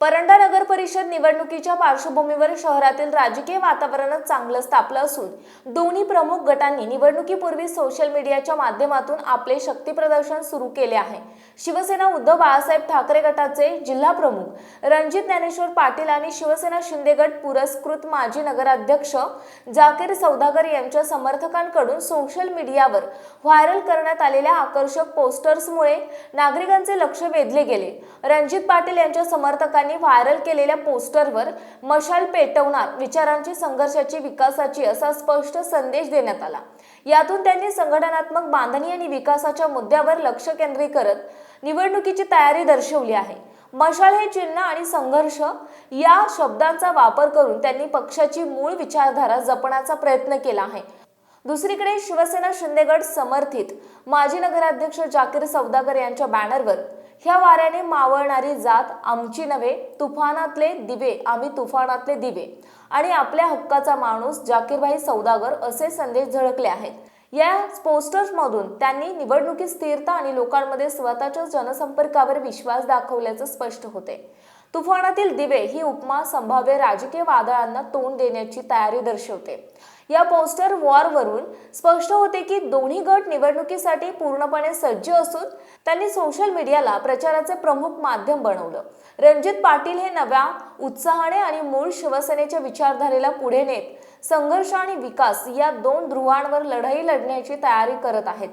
परंडा नगर परिषद निवडणुकीच्या पार्श्वभूमीवर शहरातील राजकीय वातावरणच चांगलं तापलं असून दोन्ही प्रमुख गटांनी निवडणुकीपूर्वी सोशल मीडियाच्या माध्यमातून आपले शक्ती प्रदर्शन सुरू केले आहे. शिवसेना उद्धव बाळासाहेब ठाकरे गटाचे जिल्हा प्रमुख रणजित ज्ञानेश्वर पाटील आणि शिवसेना शिंदे गट पुरस्कृत माजी नगराध्यक्ष जाकीर सौदागर यांच्या समर्थकांकडून सोशल मीडियावर व्हायरल करण्यात आलेल्या आकर्षक पोस्टर्समुळे नागरिकांचे लक्ष वेधले गेले. रणजित पाटील यांच्या समर्थकांनी व्हायरल केलेल्या पोस्टरवर मशाल पेटवणार विचारांची संघर्षाची विकासाची असा स्पष्ट संदेश देण्यात आला. यातून त्यांनी संघटनात्मक बांधणी आणि विकासाच्या मुद्द्यावर लक्ष केंद्रित करत निवडणुकीची तयारी दर्शवली आहे. मशाल हे चिन्ह आणि संघर्ष या शब्दांचा वापर करून त्यांनी पक्षाची मूळ विचारधारा जपण्याचा प्रयत्न केला आहे. दुसरीकडे शिवसेना शिंदेगड समर्थित माजी नगराध्यक्ष जाकीर सौदागर यांच्या बॅनरवर ह्या वाऱ्याने मावळणारी जात आमची नव्हे तुफानातले दिवे आम्ही तुफानातले दिवे. आणि आपल्या हक्काचा माणूस जाकीरभाई सौदागर असे संदेश झळकले आहेत. या पोस्टर्समधून त्यांनी निवडणुकीत स्थिरता आणि लोकांमध्ये स्वतःच्या जनसंपर्कावर विश्वास दाखवल्याचं स्पष्ट होते. तुफानातील दिवे ही उपमा संभाव्य राजकीय वादळांना तोंड देण्याची तयारी दर्शवते. या पोस्टर वॉरवरून स्पष्ट होते की दोन्ही गट निवडणुकीसाठी पूर्णपणे सज्ज असून त्यांनी सोशल मीडियाला प्रचाराचे प्रमुख माध्यम बनवलं. रणजित पाटील हे नव्या उत्साहाने आणि मूळ शिवसेनेच्या विचारधारेला पुढे नेत संघर्ष आणि विकास या दोन ध्रुवांवर लढाई लढण्याची तयारी करत आहेत.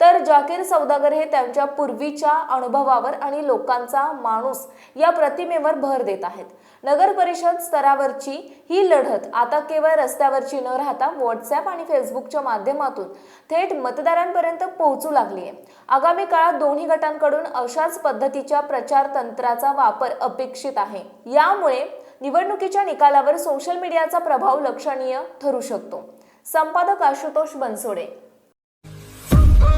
तर जाकीर सौदागर हे त्यांच्या पूर्वीच्या अनुभवावर आणि लोकांचा माणूस या प्रतिमेवर भर देत आहेत. नगर परिषद स्तरावरची ही लढत आता केवळ रस्त्यावरची न राहता व्हॉट्सअप आणि फेसबुकच्या माध्यमातून थेट मतदारांपर्यंत पोहोचू लागली आहे. आगामी काळात दोन्ही गटांकडून अशाच पद्धतीच्या प्रचार तंत्राचा वापर अपेक्षित आहे. यामुळे निवडणुकीच्या निकालावर सोशल मीडियाचा प्रभाव लक्षणीय ठरू शकतो. संपादक आशुतोष बनसोडे